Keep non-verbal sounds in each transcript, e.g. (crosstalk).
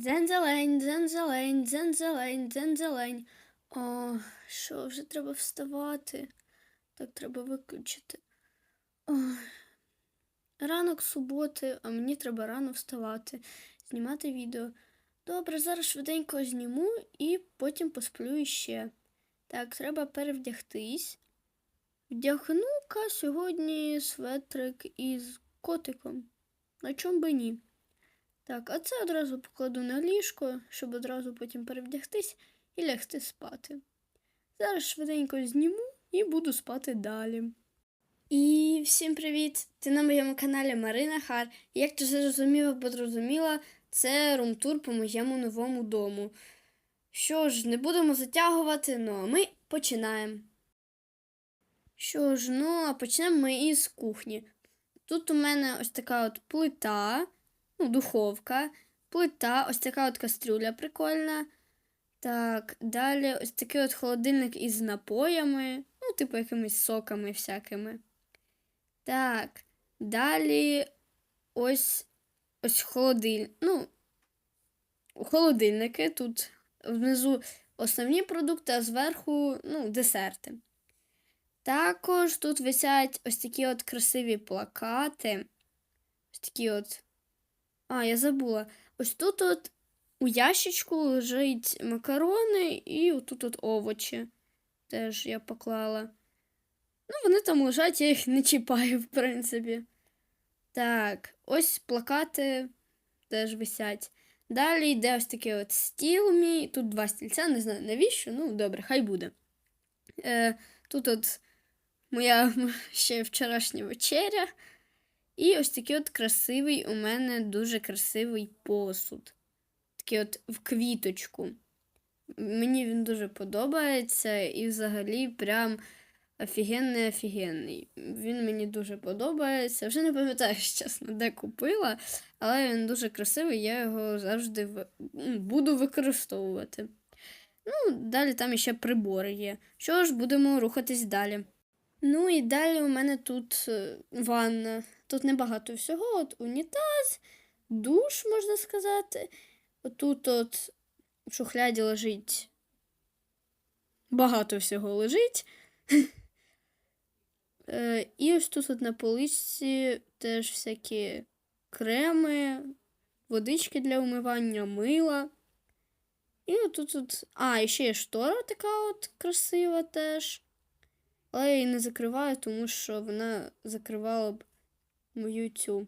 Дзензелень, дзензелень, дзензелень, дзензелень. О, що вже треба вставати? Так треба виключити. Ой. Ранок суботи, а мені треба рано вставати, знімати відео. Добре, зараз швиденько зніму і потім посплю іще. Так, треба перевдягтись. Вдягну-ка сьогодні светрик із котиком. На чому би ні? Так, а це одразу покладу на ліжко, щоб одразу потім перевдягтись і лягти спати. Зараз швиденько зніму і буду спати далі. І всім привіт! Ти на моєму каналі Марина Хар. Як ти вже зрозуміла або зрозуміла, це румтур по моєму новому дому. Що ж, не будемо затягувати, ну а ми починаємо. Що ж, ну а почнемо ми із кухні. Тут у мене ось така от плита, ну, духовка, плита, ось така от кастрюля прикольна. Так, далі ось такий от холодильник із напоями, ну, типу якимись соками всякими. Так, далі ось ось холодильник. Ну, холодильники. Тут внизу основні продукти, а зверху ну, десерти. Також тут висять ось такі от красиві плакати. Ось такі от. А, я забула. Ось тут от у ящичку лежать макарони і отут от овочі. Теж я поклала. Ну, вони там лежать, я їх не чіпаю, в принципі. Так, ось плакати теж висять. Далі йде ось такий от стіл мій. Тут два стільця, не знаю навіщо. Ну, добре, хай буде. Е, Тут от моя (laughs) ще вчорашня вечеря. І ось такий от красивий у мене дуже красивий посуд. Такий от в квіточку. Мені він дуже подобається і взагалі прям офігенний офігенний. Він мені дуже подобається. Вже не пам'ятаю, (laughs) чесно, де купила, але він дуже красивий, я його завжди в... буду використовувати. Ну, далі там ще прибори є. Що ж, будемо рухатись далі. Ну і далі у мене тут е, ванна. Тут небагато всього. От унітаз, душ, можна сказати. Отут от в шухляді лежить. Багато всього лежить. (laughs) Е, І ось тут от на поличці теж всякі креми, водички для умивання, мила. І отут от. А, і ще є штора така от красива теж. Але я її не закриваю, тому що вона закривала б мою цю.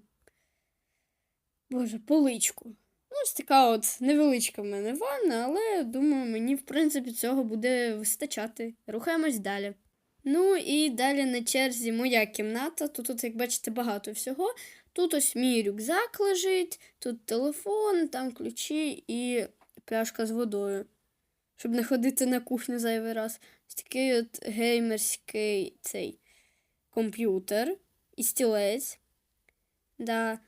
Боже, поличку. Ну, ось така от невеличка в мене ванна, але думаю, мені, в принципі, цього буде вистачати. Рухаємось далі. Ну і далі на черзі моя кімната. Тут, тут, як бачите, багато всього. Тут ось мій рюкзак лежить, тут телефон, там ключі і пляшка з водою. Щоб не ходити на кухню зайвий раз. Ось такий от геймерський цей комп'ютер і стілець. Да.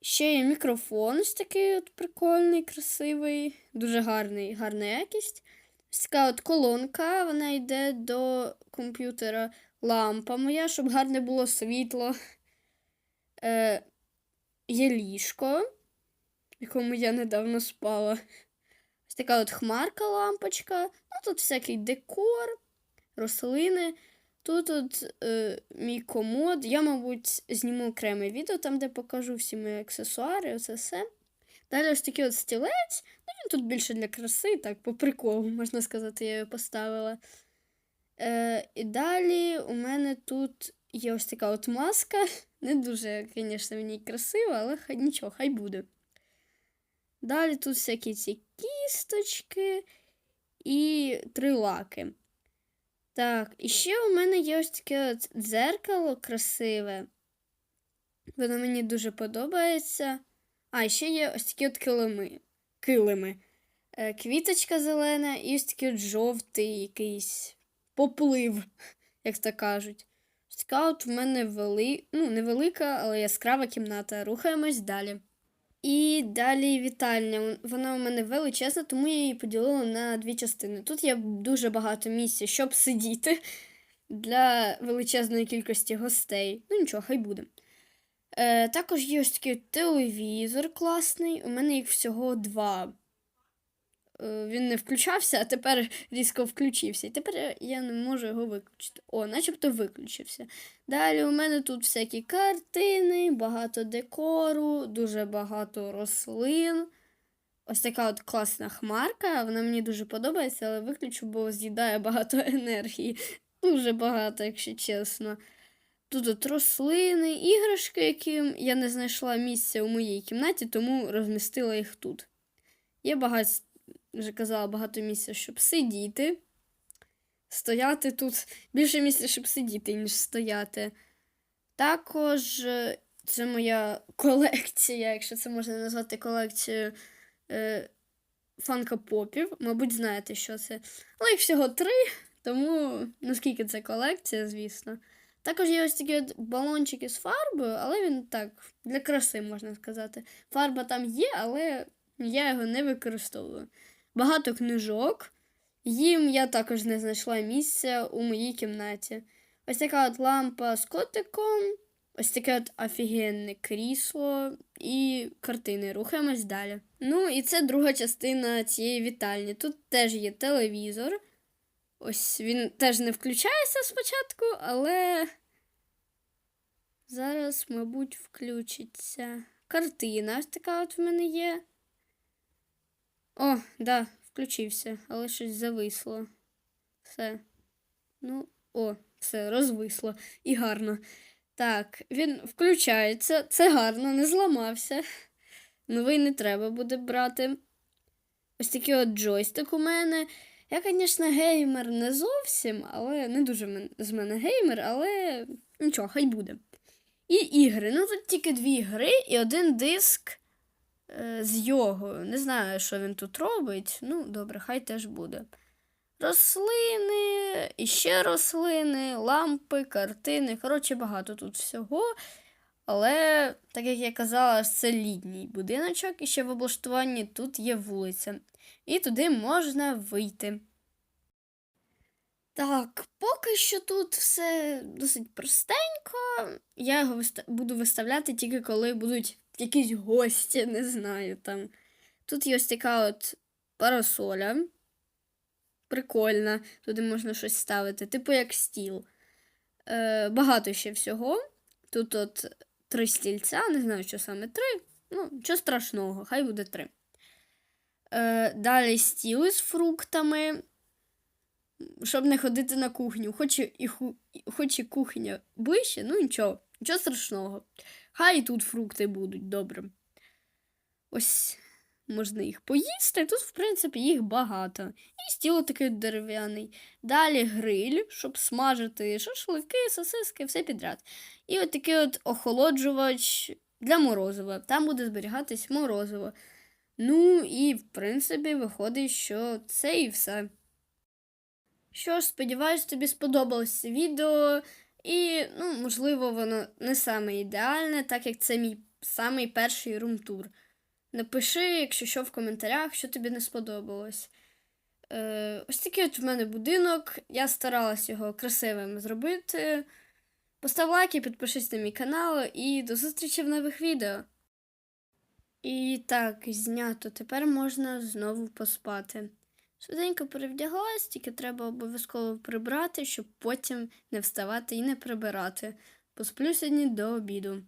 Ще є мікрофон ось такий от прикольний, красивий, дуже гарний, гарна якість. Ось така от колонка, вона йде до комп'ютера. Лампа моя, щоб гарне було світло. Е, є ліжко, в якому я недавно спала. Ось така от хмарка лампочка. Ну, тут всякий декор, рослини. Тут от е, мій комод. Я, мабуть, зніму окреме відео, там, де покажу всі мої аксесуари, оце все. Далі ось такий от стілець. Ну, він тут більше для краси, так, по приколу, можна сказати, я його поставила. Е, і далі у мене тут є ось така от маска. Не дуже, звісно, мені красива, але хай нічого, хай буде. Далі тут всякі ці кісточки і три лаки. Так, і ще у мене є ось таке дзеркало красиве. Воно мені дуже подобається. А, і ще є ось такі от килими. килими. Е, Квіточка зелена і ось такий от жовтий якийсь поплив, (laughs) як то кажуть. Ось така от в мене вели... ну, невелика, але яскрава кімната. Рухаємось далі. І далі вітальня. Вона у мене величезна, тому я її поділила на дві частини. Тут є дуже багато місця, щоб сидіти (laughs) для величезної кількості гостей. Ну нічого, хай буде. Е, також є ось такий телевізор класний. У мене їх всього два. Е, він не включався, а тепер різко включився. І тепер я не можу його виключити. О, начебто виключився. Далі у мене тут всякі картини, багато декору, дуже багато рослин. Ось така от класна хмарка. Вона мені дуже подобається, але виключу, бо з'їдає багато (laughs) енергії. Дуже багато, якщо чесно. Тут от рослини, іграшки, яким я не знайшла місця у моїй кімнаті, тому розмістила їх тут. Є багато, вже казала, багато місця, щоб сидіти. Стояти тут більше місця, щоб сидіти, ніж стояти. Також е, це моя (laughs) колекція, якщо це можна назвати колекцією е, фанка-попів. Мабуть, знаєте, що це. Але їх всього три, тому наскільки це колекція, звісно. Також є ось такі от балончики з фарбою, але він так, для краси, можна сказати. Фарба там є, але я його не використовую. Багато книжок. Їм я також не знайшла місця у моїй кімнаті. Ось така от лампа з котиком, ось таке от офігенне крісло і картини. Рухаємось далі. Ну, і це друга частина цієї вітальні. Тут теж є телевізор. Ось він теж не включається спочатку, але зараз, мабуть, включиться. Картина ось така от в мене є. О, да, включився, але щось зависло. Все. Ну, о, все, розвисло. І гарно. Так, він включається. Це гарно, не зламався. Новий не треба буде брати. Ось такий от джойстик у мене. Я, звісно, геймер не зовсім, але не дуже з мене геймер, але нічого, хай буде. І ігри. Ну тут тільки дві гри і один диск з його. Не знаю, що він тут робить. Ну, добре, хай теж буде. Рослини, і ще рослини, лампи, картини. Коротше, багато тут всього. Але, так як я казала, це літній будиночок, і ще в облаштуванні тут є вулиця. І туди можна вийти. Так, поки що тут все досить простенько. Я його буду виставляти тільки коли будуть якісь гості, не знаю там. Тут є ось така от парасоля. Прикольна. Туди можна щось ставити, типу як стіл. Е, багато ще всього. Тут от три стільця, не знаю, що саме три. Ну, нічого страшного, хай буде три. Е, далі стіл з фруктами, щоб не ходити на кухню. Хоч і, хоч і кухня ближче, ну нічого, нічого страшного. Хай тут фрукти будуть добре. Ось можна їх поїсти. Тут, в принципі, їх багато. І стіл такий дерев'яний. Далі гриль, щоб смажити шашлики, сосиски, все підряд. І от такий от охолоджувач для морозива. Там буде зберігатись морозиво. Ну і, в принципі, виходить, що це і все. Що ж, сподіваюсь, тобі сподобалось відео. І, ну, можливо, воно не саме ідеальне, так як це мій самий перший румтур. Напиши, якщо що в коментарях, що тобі не сподобалось. Е, ось такий от в мене будинок. Я старалась його красивим зробити. Постав лайк і підпишись на мій канал, і до зустрічі в нових відео. І так, знято. Тепер можна знову поспати. Швиденько перевдяглась, тільки треба обов'язково прибрати, щоб потім не вставати і не прибирати. Посплю сьогодні до обіду.